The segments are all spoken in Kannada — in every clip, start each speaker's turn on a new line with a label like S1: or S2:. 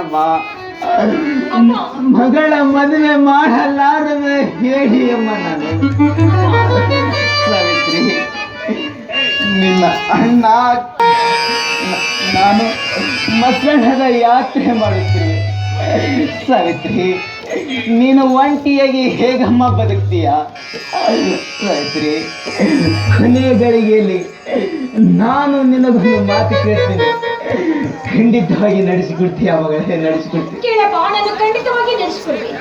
S1: ಅಮ್ಮ ಮಗಳ ಮದುವೆ ಮಾಡಲಾರದ ಹೇಳಿ ಅಮ್ಮ ನಾನು. ಸಾವಿತ್ರಿ ನಿನ್ನ ಅಣ್ಣ ನಾನು ಮಸಣದ ಯಾತ್ರೆ ಮಾಡುತ್ತೀನಿ. ಸಾವಿತ್ರಿ ನೀನು ಒಂಟಿಯಾಗಿ ಹೇಗಮ್ಮ ಬದುಕ್ತೀಯ? ಸಾವಿತ್ರಿ ಕೊನೆಯ ಗಳಿಗೆಯಲ್ಲಿ ನಾನು ನಿನಗೊಂದು ಮಾತು ಕೇಳ್ತೀನಿ. ಖಂಡಿತವಾಗಿ ನಡೆಸಿಕೊಡ್ತೀಯ ಮಗಳೇ ನಡೆಸಿಕೊಡ್ತೀನಿ
S2: ಕೇಳಪ್ಪ ನಾನು ಖಂಡಿತವಾಗಿ ನಡೆಸ್ಕೊಡ್ತೀನಿ.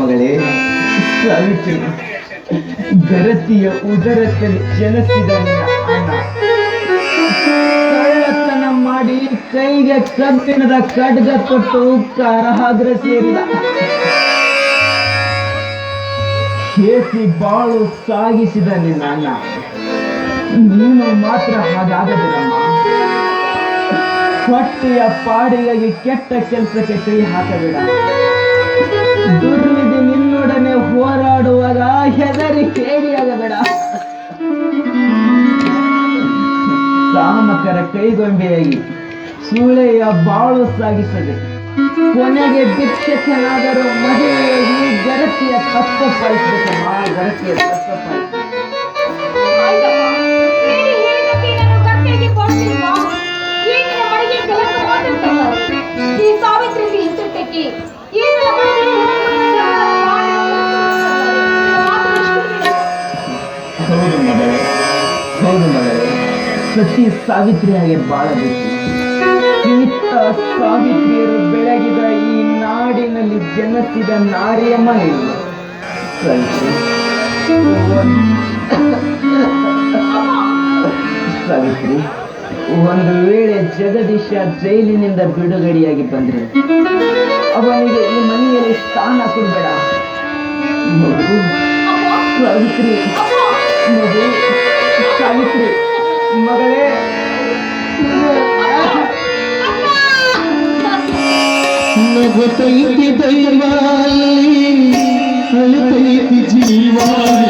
S1: ಮಗಳೇ ಸಾವಿತ್ರಿ ಗರತಿಯ ಉದರದಲ್ಲಿ ಜನಿಸಿದ ಕಳ್ಳತನ ಮಾಡಿ ಕೈಗೆ ಕಬ್ಬಿಣದ ಖಡ್ಗ ಕೊಟ್ಟು ಕಾರಾಗ್ರ ಸೇರಿದ. ಕೇಸಿ ಬಾಳು ಸಾಗಿಸಿದ ನಿನ್ನ ಅಣ್ಣ ನೀನು ಮಾತ್ರ ಹಾಗಾಗದಿರಮ್ಮ ಹೊಟ್ಟೆಯ ಪಾಡಿಗಾಗಿ ಕೆಟ್ಟ ಕೆಲಸಕ್ಕೆ ಕೈ ಹಾಕಬೇಡ. ದುರ್ವಿಧಿ ನಿನ್ನೊಡನೆ ಹೋರಾಡುವಾಗ ಹೆದರಿ ಕೇಳಿಯಾಗಬೇಡ ಸಾಮಕರ ಕೈಗೊಂಬೆಯಾಗಿ ಸೂಳೆಯ ಬಾಳು ಸಾಗಿಸದೆ ಕೊನೆಗೆ ಭಿಕ್ಷಕನಾದರೂ ಮದುವೆಯಾಗಿ ಗರತಿಯ ತಪ್ಪು ಪರಿಸ್ಥಿತಿ ಮಾ ಗರತಿಯ ತಪ್ಪ ಸತಿ ಸಾವಿತ್ರಿಯಾಗಿ ಬಾಳಬೇಕು. ಇಂಥ ಸಾವಿತ್ರಿಯರು ಬೆಳಗಿದ ಈ ನಾಡಿನಲ್ಲಿ ಜನಿಸಿದ ನಾರಿಯಮ್ಮ ನೀನು ಸಾವಿತ್ರಿ ಸಾವಿತ್ರಿ ಒಂದು ವೇಳೆ ಜಗದೀಶ ಜೈಲಿನಿಂದ ಬಿಡುಗಡೆಯಾಗಿ ಬಂದ್ರೆ ಅವನಿಗೆ ಈ ಮನೆಯಲ್ಲಿ ಸ್ಥಾನ ಕೊಡಬೇಡ. ಸಾವಿತ್ರಿ. ಮಗಳೇ
S3: ನಗುತ್ತೈತಿ ದೈವಾಲಿ ಅಳುತ್ತೈತಿ ಜೀವಾಲಿ